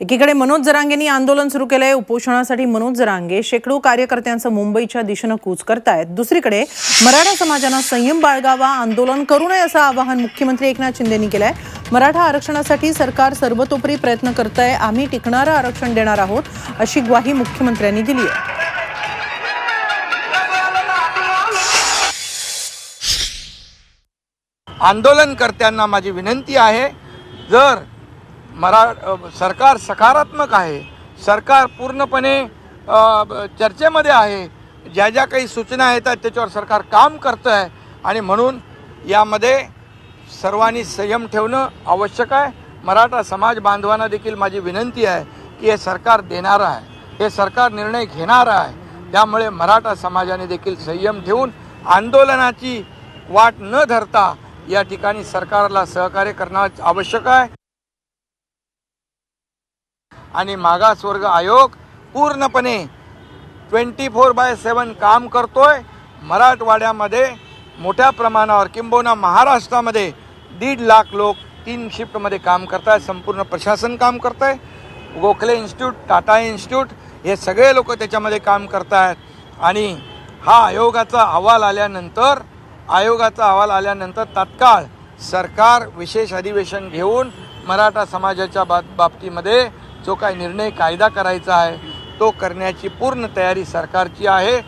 एकीकडे मनोज जरांगेंनी आंदोलन सुरू केलंय उपोषणासाठी मनोज जरांगे शेकडो कार्यकर्त्यांचं मुंबईच्या दिशेनं कूच करतायत. दुसरीकडे मराठा समाजानं संयम बाळगावा आंदोलन करू नये असं आवाहन मुख्यमंत्री एकनाथ शिंदेनी केलंय. मराठा आरक्षणासाठी सरकार सर्वतोपरी प्रयत्न करतंय आम्ही टिकणारं आरक्षण देणार आहोत अशी ग्वाही मुख्यमंत्र्यांनी दिली आहे. आंदोलनकर्त्यांना माझी विनंती आहे जर मरा सरकार सकारात्मक आहे. सरकार पूर्णपणे चर्चेमध्ये आहे. ज्या ज्या काही सूचना येतात त्याच्यावर सरकार काम करतं आहे आणि म्हणून यामध्ये सर्वांनी संयम ठेवणं आवश्यक आहे. मराठा समाज बांधवांना देखील माझी विनंती आहे की हे सरकार देणारं आहे. हे सरकार निर्णय घेणारं आहे. त्यामुळे मराठा समाजाने देखील संयम ठेवून आंदोलनाची वाट न धरता या ठिकाणी सरकारला सहकार्य करणं आवश्यक आहे. आणि मागासवर्ग आयोग पूर्णपणे ट्वेंटी फोर बाय सेवन काम करतोय. मराठवाड्यामध्ये मोठ्या प्रमाणावर किंबहुना महाराष्ट्रामध्ये दीड लाख लोक तीन शिफ्टमध्ये काम करत आहे संपूर्ण प्रशासन काम करत आहे गोखले इन्स्टिट्यूट टाटा इन्स्टिट्यूट हे सगळे लोक त्याच्यामध्ये काम करत आहेत आणि हा आयोगाचा अहवाल आल्यानंतर आयोगाचा अहवाल आल्यानंतर तात्काळ सरकार विशेष अधिवेशन घेऊन मराठा समाजाच्या बाब बाबतीमध्ये जो काही निर्णय कायदा करायचा आहे तो करण्याची पूर्ण तयारी सरकारची आहे.